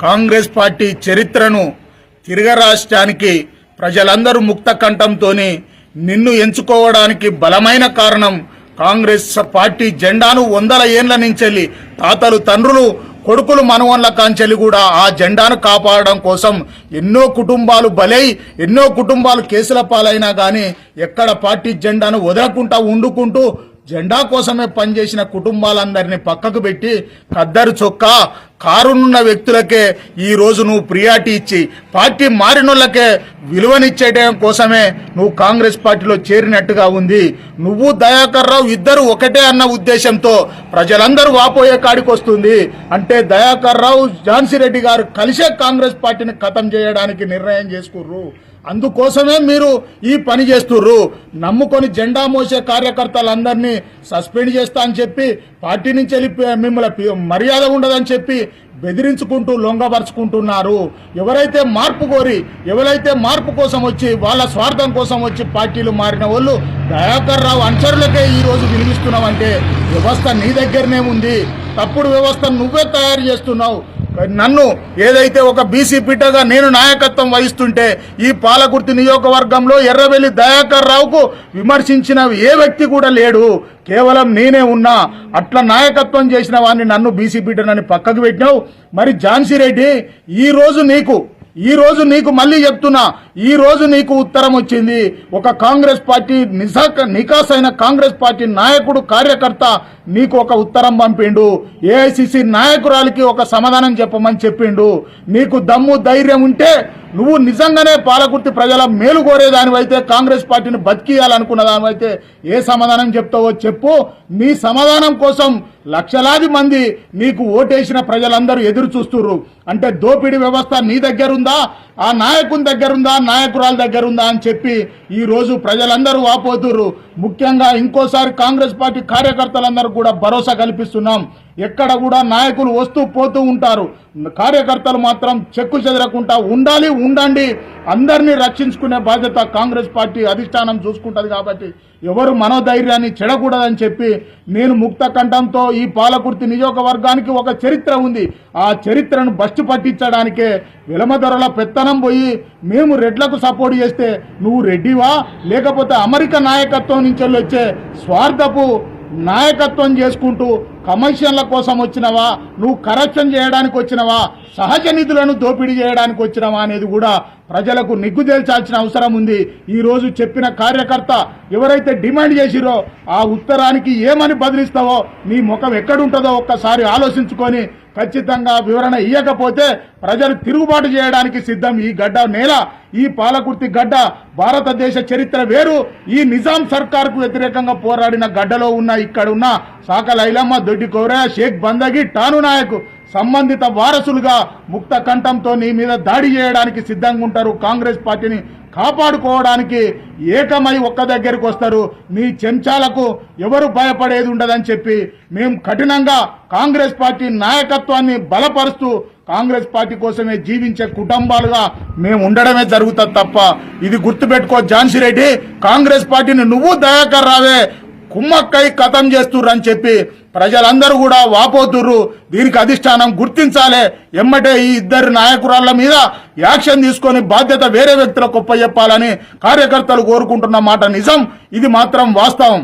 Congress party చరిత్రను తిరగరాష్ట్రానికి ప్రజలందరూ ముక్త కంఠంతోని నిన్ను ఎంచుకోవడానికి బలమైన కారణం కాంగ్రెస్ పార్టీ జెండాను వందల ఏండ్ల నుంచెల్లి తాతలు తండ్రులు కొడుకులు మనవన్ల కాంచెలి కూడా ఆ జెండాను కాపాడడం కోసం ఎన్నో కుటుంబాలు బలై ఎన్నో కుటుంబాలు కేసుల పాలైనా కానీ ఎక్కడ పార్టీ జెండాను వదలకుండా ఉండుకుంటూ జెండా కోసమే పనిచేసిన కుటుంబాలందరినీ పక్కకు పెట్టి కద్దరు చొక్కా కారునున్న వ్యక్తులకే ఈ రోజు నువ్వు ప్రియారిటీ ఇచ్చి పార్టీ మారినోళ్ళకే విలువనిచ్చేయడం కోసమే నువ్వు కాంగ్రెస్ పార్టీలో చేరినట్టుగా ఉంది. నువ్వు దయాకర్ రావు ఇద్దరు ఒకటే అన్న ఉద్దేశంతో ప్రజలందరూ వాపోయే కాడికి వస్తుంది. అంటే దయాకర్ రావు ఝాన్సీ రెడ్డి గారు కలిసే కాంగ్రెస్ పార్టీని ఖతం చేయడానికి నిర్ణయం చేసుకుర్రు. అందుకోసమే మీరు ఈ పని చేస్తుర్రు. నమ్ముకొని జెండా మోసే కార్యకర్తలందరినీ సస్పెండ్ చేస్తా అని చెప్పి పార్టీ నుంచి వెళ్ళి మిమ్మల్ని మర్యాద ఉండదని చెప్పి బెదిరించుకుంటూ లొంగపరుచుకుంటున్నారు. ఎవరైతే మార్పు కోరి ఎవరైతే మార్పు కోసం వచ్చి వాళ్ళ స్వార్థం కోసం వచ్చి పార్టీలు మారిన వాళ్ళు దయాకర్ రావు అనుచరులకే ఈ రోజు వినిపిస్తున్నావంటే వ్యవస్థ నీ దగ్గరనే ఉంది. తప్పుడు వ్యవస్థ నువ్వే తయారు చేస్తున్నావు. నన్ను ఏదైతే ఒక బీసీ పిట్టగా నేను నాయకత్వం వహిస్తుంటే ఈ పాలకుర్తి నియోజకవర్గంలో ఎర్రవెల్లి దయాకర్ రావుకు విమర్శించిన ఏ వ్యక్తి కూడా లేడు. కేవలం నేనే ఉన్నా. అట్లా నాయకత్వం చేసిన వాడిని నన్ను బీసీ పిట్టనని పక్కకు పెట్టినావు. మరి ఝాన్సీ రెడ్డి ఈ రోజు నీకు ఈరోజు నీకు మళ్ళీ చెప్తున్నా ఈ రోజు నీకు ఉత్తరం వచ్చింది. ఒక కాంగ్రెస్ పార్టీ నిజాక నికాస్ అయిన కాంగ్రెస్ పార్టీ నాయకుడు కార్యకర్త నీకు ఒక ఉత్తరం పంపిండు. ఏఐసిసి నాయకురాలికి ఒక సమాధానం చెప్పమని చెప్పిండు. నీకు దమ్ము ధైర్యం ఉంటే నువ్వు నిజంగానే పాలకుర్తి ప్రజల మేలు కోరేదానివైతే కాంగ్రెస్ పార్టీని బతికియాలనుకున్న దానివైతే ఏ సమాధానం చెప్తావో చెప్పు. నీ సమాధానం కోసం లక్షలాది మంది నీకు ఓటేసిన ప్రజలందరూ ఎదురు చూస్తుర్రు. అంటే దోపిడీ వ్యవస్థ నీ దగ్గరుందా? ఆ నాయకుని దగ్గరుందా? నాయకురాల దగ్గరుందా అని చెప్పి ఈ రోజు ప్రజలందరూ వాపోతుర్రు. ముఖ్యంగా ఇంకోసారి కాంగ్రెస్ పార్టీ కార్యకర్తలందరూ కూడా భరోసా కల్పిస్తున్నాం. ఎక్కడ కూడా నాయకులు వస్తూ పోతూ ఉంటారు. కార్యకర్తలు మాత్రం చెక్కు చెదరకుండా ఉండాలి ఉండండి. అందరినీ రక్షించుకునే బాధ్యత కాంగ్రెస్ పార్టీ అధిష్టానం చూసుకుంటుంది కాబట్టి ఎవరు మనోధైర్యాన్ని చెడకూడదని చెప్పి నేను ముక్త కంఠంతో ఈ పాలకుర్తి నియోజకవర్గానికి ఒక చరిత్ర ఉంది. ఆ చరిత్రను బస్టు పట్టించడానికే విలమధరల పెత్తనం పోయి మేము రెడ్లకు సపోర్ట్ చేస్తే నువ్వు రెడ్డివా? లేకపోతే అమెరికా నాయకత్వం నుంచి వచ్చే స్వార్థపు నాయకత్వం చేసుకుంటూ కమిషన్ల కోసం వచ్చినవా? నువ్వు కరప్షన్ చేయడానికి వచ్చినవా? సహజ నిధులను దోపిడీ చేయడానికి వచ్చినవా అనేది కూడా ప్రజలకు నిగ్గుదేల్చాల్సిన అవసరం ఉంది. ఈ రోజు చెప్పిన కార్యకర్త ఎవరైతే డిమాండ్ చేసిరో ఆ ఉత్తరానికి ఏమని బదిలిస్తావో నీ ముఖం ఎక్కడుంటుందో ఒక్కసారి ఆలోచించుకొని ఖచ్చితంగా వివరణ ఇవ్వకపోతే ప్రజలు తిరుగుబాటు చేయడానికి సిద్ధం ఈ గడ్డ నేల ఈ పాలకుర్తి గడ్డ భారతదేశ చరిత్ర వేరు. ఈ నిజాం సర్కార్కు వ్యతిరేకంగా పోరాడిన గడ్డలో ఉన్న ఇక్కడ ఉన్న సాక లైలమ్మ దొడ్డి కోరయ్య షేక్ బందగి టాను నాయక్ సంబంధిత వారసులుగా ముక్త కంఠంతో నీ మీద దాడి చేయడానికి సిద్ధంగా ఉంటారు కాంగ్రెస్ పార్టీని కాపాడుకోవడానికి ఏకమై ఒక్క దగ్గరికి వస్తారు. మీ చెంచాలకు ఎవరు భయపడేది ఉండదని చెప్పి మేము కఠినంగా కాంగ్రెస్ పార్టీ నాయకత్వాన్ని బలపరుస్తూ కాంగ్రెస్ పార్టీ కోసమే జీవించే కుటుంబాలుగా మేము ఉండడమే జరుగుతుంది తప్ప ఇది గుర్తుపెట్టుకో ఝాన్సీ రెడ్డి కాంగ్రెస్ పార్టీని నువ్వు దయాకర్ రావే కుమ్మక్కై కథం చేస్తుర్రు అని చెప్పి ప్రజలందరూ కూడా వాపోతుర్రు. దీనికి అధిష్టానం గుర్తించాలే. ఎమ్మటే ఈ ఇద్దరు నాయకురాళ్ళ మీద యాక్షన్ తీసుకొని బాధ్యత వేరే వ్యక్తులకు చెప్పాలని కార్యకర్తలు కోరుకుంటున్న మాట నిజం. ఇది మాత్రం వాస్తవం.